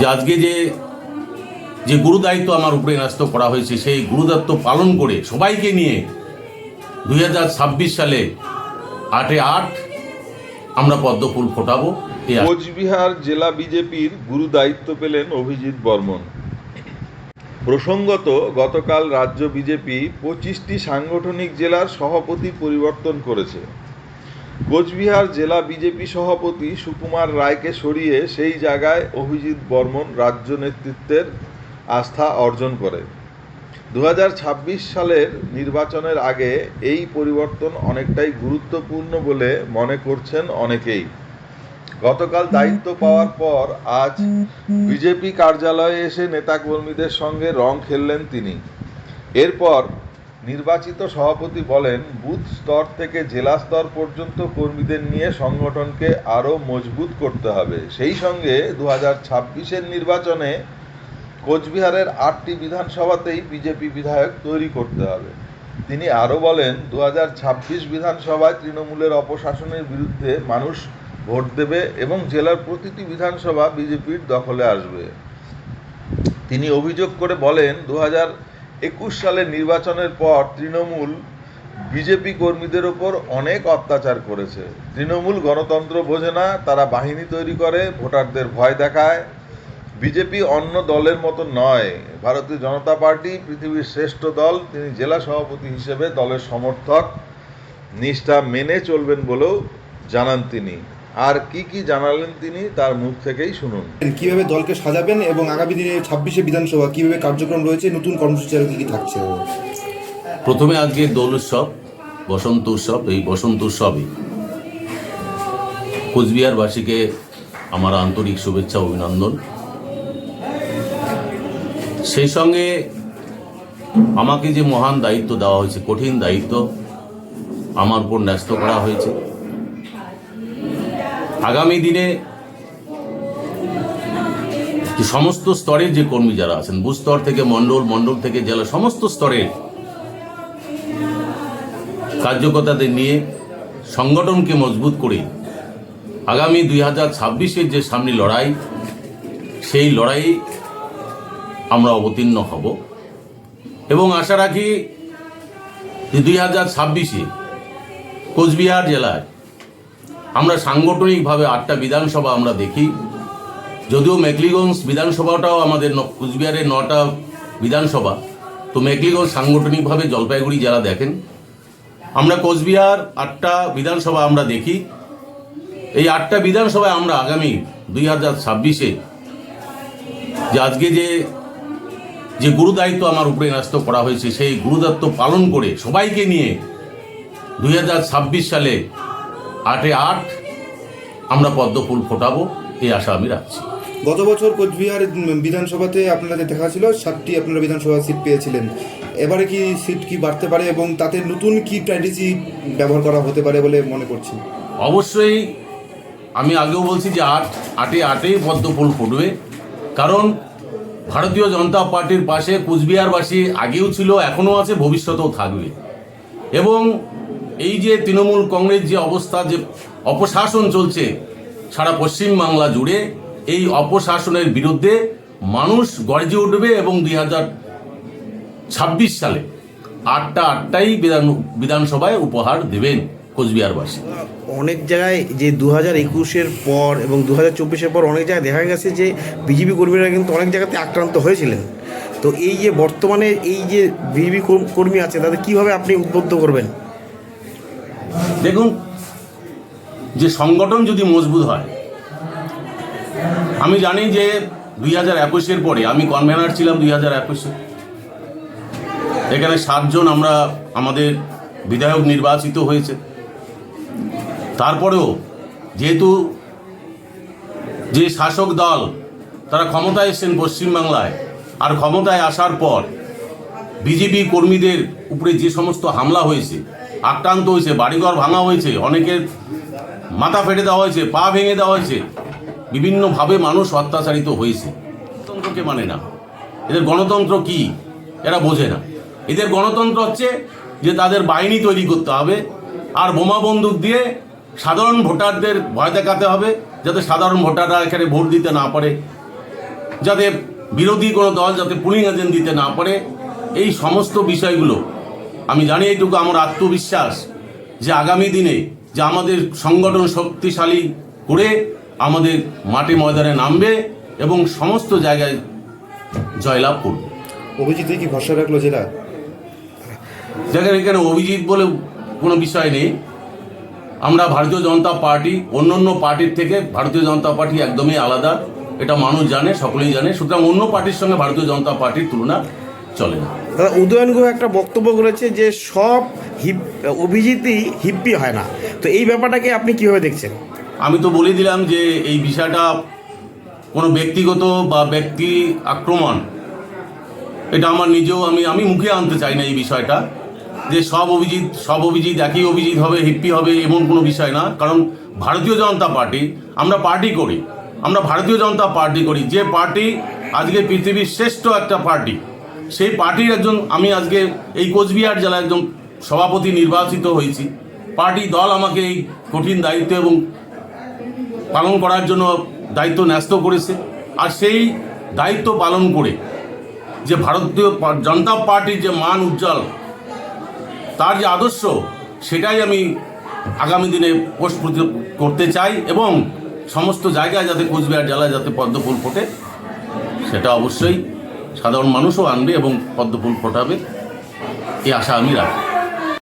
যে আজকে যে যে গুরুদায়িত্ব আমার উপরে ন্যস্ত করা হয়েছে, সেই গুরুদায়িত্ব পালন করে সবাইকে নিয়ে দুই হাজার ছাব্বিশ সালে আটে আট আমরা পদ্মফুল ফোটাবো কোচবিহার জেলা বিজেপির গুরু দায়িত্ব পেলেন অভিজিৎ বর্মন। প্রসঙ্গত, গতকাল রাজ্য বিজেপি পঁচিশটি সাংগঠনিক জেলার সভাপতি পরিবর্তন করেছে। কোচবিহার জেলা বিজেপি সভাপতি সুকুমার রায়কে সরিয়ে সেই জায়গায় অভিজিৎ বর্মন রাজ্য নেতৃত্বের আস্থা অর্জন করে। দু হাজার ছাব্বিশ সালের নির্বাচনের আগে এই পরিবর্তন অনেকটাই গুরুত্বপূর্ণ বলে মনে করছেন অনেকেই। গতকাল দায়িত্ব পাওয়ার পর আজ বিজেপি কার্যালয়ে এসে নেতাকর্মীদের সঙ্গে রং খেললেন তিনি। এরপর নির্বাচিত সভাপতি বলেন, বুথ স্তর থেকে জেলা স্তর পর্যন্ত কর্মীদের নিয়ে সংগঠনকে আরও মজবুত করতে হবে। সেই সঙ্গে দু হাজার ছাব্বিশের নির্বাচনে কোচবিহারের আটটি বিধানসভাতেই বিজেপি বিধায়ক তৈরি করতে হবে। তিনি আরও বলেন দু হাজার ছাব্বিশ বিধানসভায় তৃণমূলের অপশাসনের বিরুদ্ধে মানুষ ভোট দেবে এবং জেলার প্রতিটি বিধানসভা বিজেপির দখলে আসবে। তিনি অভিযোগ করে বলেন দু হাজার একুশ সালের নির্বাচনের পর তৃণমূল বিজেপি কর্মীদের ওপর অনেক অত্যাচার করেছে। তৃণমূল গণতন্ত্র বোঝে না, তারা বাহিনী তৈরি করে, ভোটারদের ভয় দেখায়। বিজেপি অন্য দলের মতো নয়। ভারতীয় জনতা পার্টি, পৃথিবীর শ্রেষ্ঠ দল, তিনি জেলা সভাপতি হিসেবে দলের সমর্থক। নিষ্ঠা মেনে চলবেন বলেও জানান তিনি। আর কি কি জানালেন তিনি তার মুখ থেকেই শুনুন। কীভাবে দলকে সাজাবেন এবং আগামী দিনে ছাব্বিশে বিধানসভা কীভাবে কার্যক্রম রয়েছে নতুন কর্মসূচি কি কি থাকছে? প্রথমে আজকে দোল উৎসব বসন্ত উৎসব এই বসন্ত উৎসবে কোচবিহারবাসীকে আমার আন্তরিক শুভেচ্ছা অভিনন্দন। সেই সঙ্গে আমাকে যে মহান দায়িত্ব দেওয়া হয়েছে কঠিন দায়িত্ব আমার উপর ন্যস্ত করা হয়েছে। আগামী দিনে সমস্ত স্তরের যে কর্মী যারা আছেন বুস্তর থেকে মণ্ডল মণ্ডল থেকে জেলা, সমস্ত স্তরের কার্যকর্তাদের নিয়ে সংগঠনকে মজবুত করে আগামী দুই হাজার ছাব্বিশের যে সামনে লড়াই, সেই লড়াই আমরা অবতীর্ণ হব। এবং আশা রাখি যে দুই হাজার ছাব্বিশে কোচবিহার জেলায় আমরা সাংগঠনিকভাবে আটটা বিধানসভা আমরা দেখি। যদিও মেকলিগঞ্জ বিধানসভাটাও আমাদের কুচবিহারের নটা বিধানসভা, তো মেকলিগঞ্জ সাংগঠনিকভাবে জলপাইগুড়ি যারা দেখেন, আমরা কোচবিহার আটটা বিধানসভা আমরা দেখি। এই আটটা বিধানসভায় আমরা আগামী দুই হাজার ছাব্বিশে যে আজকে যে যে গুরুদায়িত্ব আমার উপরে ন্যস্ত করা হয়েছে, সেই গুরুদায়িত্ব পালন করে সবাইকে নিয়ে দুই হাজার ছাব্বিশ সালে আটে আট আমরা পদ্মফুল ফোটাবো এই আশা আমি রাখছি। গত বছর কোচবিহার বিধানসভাতে আপনাদের দেখা ছিল সাতটি আপনারা বিধানসভা সিট পেয়েছিলেন। এবারে কি সিট কি বাড়তে পারে এবং তাতে নতুন কি স্ট্র্যাটেজি ব্যবহার করা হতে পারে বলে মনে করছি অবশ্যই আমি আগেও বলছি যে আট আটে আটেই পদ্মফুল ফুটবে। কারণ ভারতীয় জনতা পার্টির পাশে কুচবিহারবাসী আগেও ছিল এখনও আছে ভবিষ্যতেও থাকবে। এবং এই যে তৃণমূল কংগ্রেস যে অবস্থা, যে অপশাসন চলছে সারা পশ্চিম বাংলা জুড়ে, এই অপশাসনের বিরুদ্ধে মানুষ গর্জে উঠবে এবং দুই হাজার ছাব্বিশ সালে আটটা আটটাই বিধান, বিধানসভায় উপহার দেবেন কোচবিহারবাসী। অনেক জায়গায় যে দু হাজার একুশের পর এবং দু হাজার চব্বিশের পর অনেক জায়গায় দেখা গেছে যে বিজেপি কর্মীরা কিন্তু অনেক জায়গাতে আক্রান্ত হয়েছিলেন। তো এই যে বর্তমানে এই যে বিজেপি কর্মী আছে, তাদের কীভাবে আপনি উদ্বুদ্ধ করবেন? দেখুন, যে সংগঠন যদি মজবুত হয়, আমি জানি যে দুই হাজার একুশের পরে, আমি কনভেনার ছিলাম দুই হাজার একুশে। এখানে সাতজন আমরা, আমাদের বিধায়ক নির্বাচিত হয়েছে। তারপরেও যেহেতু যে শাসক দল, তারা ক্ষমতায় এসছেন পশ্চিমবাংলায়, আর ক্ষমতায় আসার পর বিজেপি কর্মীদের উপরে যে সমস্ত হামলা হয়েছে আক্রান্ত হয়েছে, বাড়িঘর ভাঙা হয়েছে, অনেকের মাথা ফেটে দেওয়া হয়েছে, পা ভেঙে দেওয়া হয়েছে। বিভিন্নভাবে মানুষ অত্যাচারিত হয়েছে। গণতন্ত্রকে মানে না। এদের গণতন্ত্র কি? এরা বোঝে না। এদের গণতন্ত্র হচ্ছে যে তাদের বাহিনী তৈরি করতে হবে আর বোমা বন্দুক দিয়ে সাধারণ ভোটারদের ভয় দেখাতে হবে যাতে সাধারণ ভোটাররা এখানে ভোট দিতে না পারে, যাতে বিরোধী কোনো দল, যাতে পুলিং এজেন্ট দিতে না পারে। এই সমস্ত বিষয়গুলো আমি জানি এইটুকু আমার আত্মবিশ্বাস যে আগামী দিনে যে আমাদের সংগঠন শক্তিশালী করে আমাদের মাঠে ময়দানে নামবে এবং সমস্ত জায়গায় জয়লাভ করবে। অভিজিতে কি ভরসা রাখল জেলা? দেখেন এখানে অভিজিৎ বলে কোনো বিষয় নেই। আমরা ভারতীয় জনতা পার্টি অন্য অন্য পার্টির থেকে ভারতীয় জনতা পার্টি একদমই আলাদা। এটা মানুষ জানে সকলেই জানে। সুতরাং অন্য পার্টির সঙ্গে ভারতীয় জনতা পার্টির তুলনা চলে না। দাদা উদয়ন গুহ একটা বক্তব্য করেছে যে সব হিপ অভিজিতই হিপ্পি হয় না। তো এই ব্যাপারটাকে আপনি কীভাবে দেখছেন? আমি তো বলে দিলাম যে এই বিষয়টা কোনো ব্যক্তিগত বা ব্যক্তি আক্রমণ এটা আমার নিজেও আমি আমি মুখে আনতে চাই না এই বিষয়টা। যে সব অভিজিৎ সব অভিজিৎ একই অভিজিৎ হবে হিপ্পি হবে এমন কোনো বিষয় না। কারণ ভারতীয় জনতা পার্টি আমরা পার্টি করি। আমরা ভারতীয় জনতা পার্টি করি। যে পার্টি আজকে পৃথিবীর শ্রেষ্ঠ একটা পার্টি সেই পার্টির একজন, আমি আজকে এই কোচবিহার জেলার একজন সভাপতি নির্বাচিত হয়েছি। পার্টি দল আমাকে এই কঠিন দায়িত্ব এবং পালন করার জন্য দায়িত্ব ন্যস্ত করেছে। আর সেই দায়িত্ব পালন করে যে ভারতীয় জনতা পার্টির যে মান উজ্জ্বল, তার যে আদর্শ, সেটাই আমি আগামী দিনে প্রস্ফুটিত করতে চাই এবং সমস্ত জায়গায় যাতে কোচবিহার জেলায় যাতে পদ্মফুল ফোটে, সেটা অবশ্যই সাধারণ মানুষও আনবে এবং পদ্মফুল ফোটাবে। এই আশা আমি রাখি।